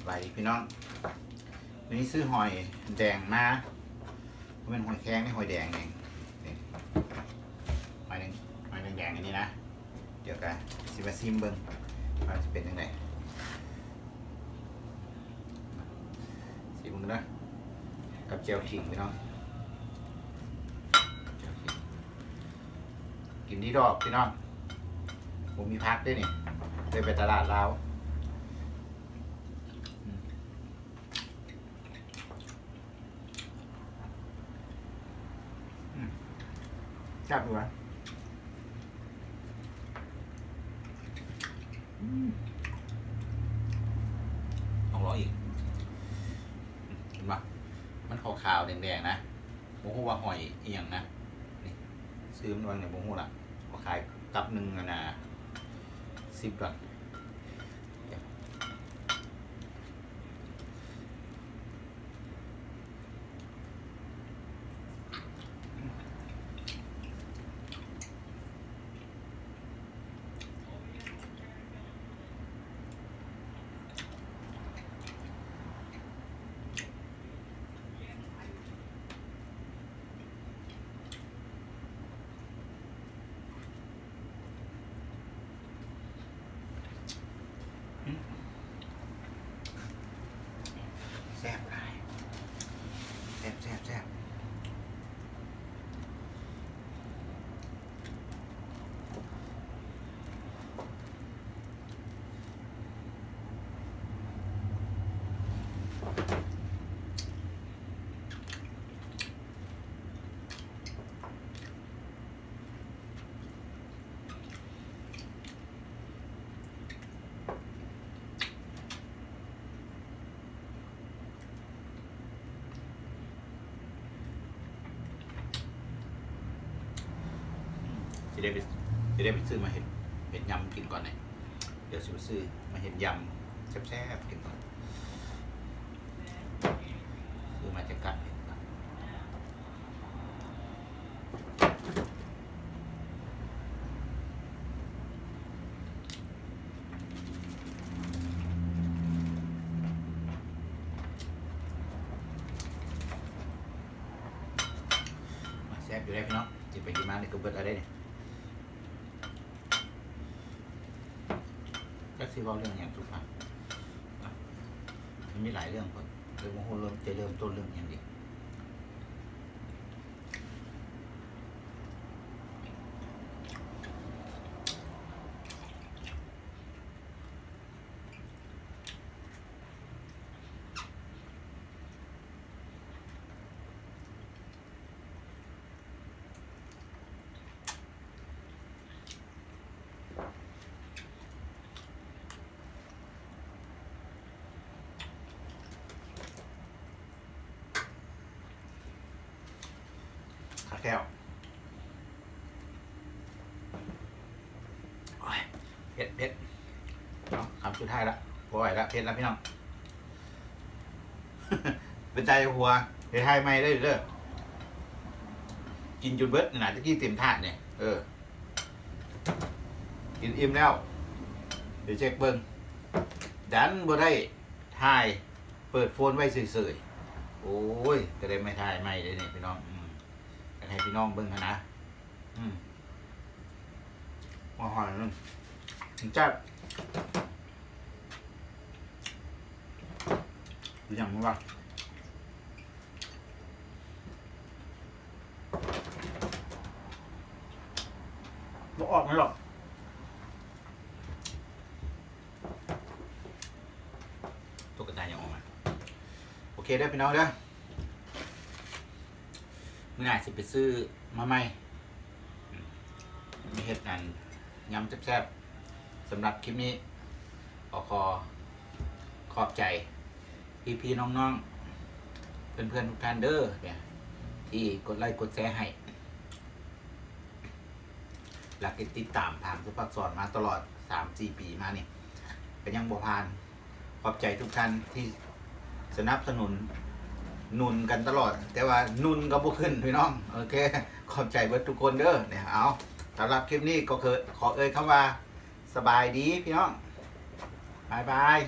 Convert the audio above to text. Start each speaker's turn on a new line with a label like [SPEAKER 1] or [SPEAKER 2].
[SPEAKER 1] สบพี่น้องวันนี้ซื้อหอยแดงมาเป็นหอยแข็งนี่หอยแดงเองนี่หอยแดงหอยแดงๆอันนี้นะ เดี๋ยวกันสิมาซิมเบิ้งว่าจะเป็นยังไงซิมเบิ้งนะกับเจียวขิงพี่น้องเจียวขิงกินที่ดอกพี่น้องผมมีพักด้วยนี่เลยไปตลาดลาว จับดูวะต้องรออีกเห็นปะมันขาวๆแดงๆนะโมโหว่าหอยเอียงนะนี่ซื้อมันวันเนี่ยโมโหละมาขายกับหนึ่งนะสิบก่อนเดี๋ยวแซ่บหลาย แซ่บแได้ไปจะได้ไปซื้อมาเห็ดเห็ดยำกินก่อนเนี่ยเดี๋ยวซื้อซื้อมาเห็ดยำแซ่บๆกินก่อนซื้อมาจะกัดเห็ดก่อนแซ่บอยู่ได้พี่น้องจะไปกินมาในกระเบิดอะไรเนี่ย ก็ซีว่าเรื่องอย่างสุภาพมันมีหลายเรื่องครับเรื่องมโหเริ่มจะเริ่มต้นเรื่องอย่างดีขา แก้วเผ็ดเผ็ดเนาะคำสุดท้ายละพอไหวละเผ็ดล้วพี่น้อง เป็นใจหัวเดี๋ยวไทยไม่ได้เด้อกินจนเบิดนี่นะจะกินเต็มถาดเนี่ย เออ กินอิ่มแล้ว เดี๋ยวเช็คเบิ้งดันบ่ได้ถ่าย เปิดโฟนไว้เฉยๆ โอ้ยก็ได้ไม่ถ่ายไม่เลยเนี่ยพี่น้อง ให้พี่น้องเบิ่งหั้นนะอืมว่าหอยนึงถึงจัดดูอย่างนี้ว่าบ่ออกไม่หรอกตุ๊กตายังออกมาโอเคได้อพี่น้องเด้อ มื่อไหร่สิไปซื้อมาใหม่มีเหตุการณ์ยำแซ่บๆสำหรับคลิปนี้ขอขอขอบใจ พี่ๆน้องๆ เพื่อนๆทุกท่านเด้อเนี่ยที่กดไลค์กดแชร์ให้หลักติดตามทางสุภักษรมาตลอด 3-4 ปีมานี่เป็นยังบ่พาน ขอบใจทุกท่านที่สนับสนุน นุนกันตลอด แต่ว่านุนก็บ่ขึ้นพี่น้องโอเค ขอบใจเบิดทุกคนเด้อเนี่ยเอาสำหรับคลิปนี้ก็คือขอเอ่ยคำว่าสบายดีพี่น้องบายบาย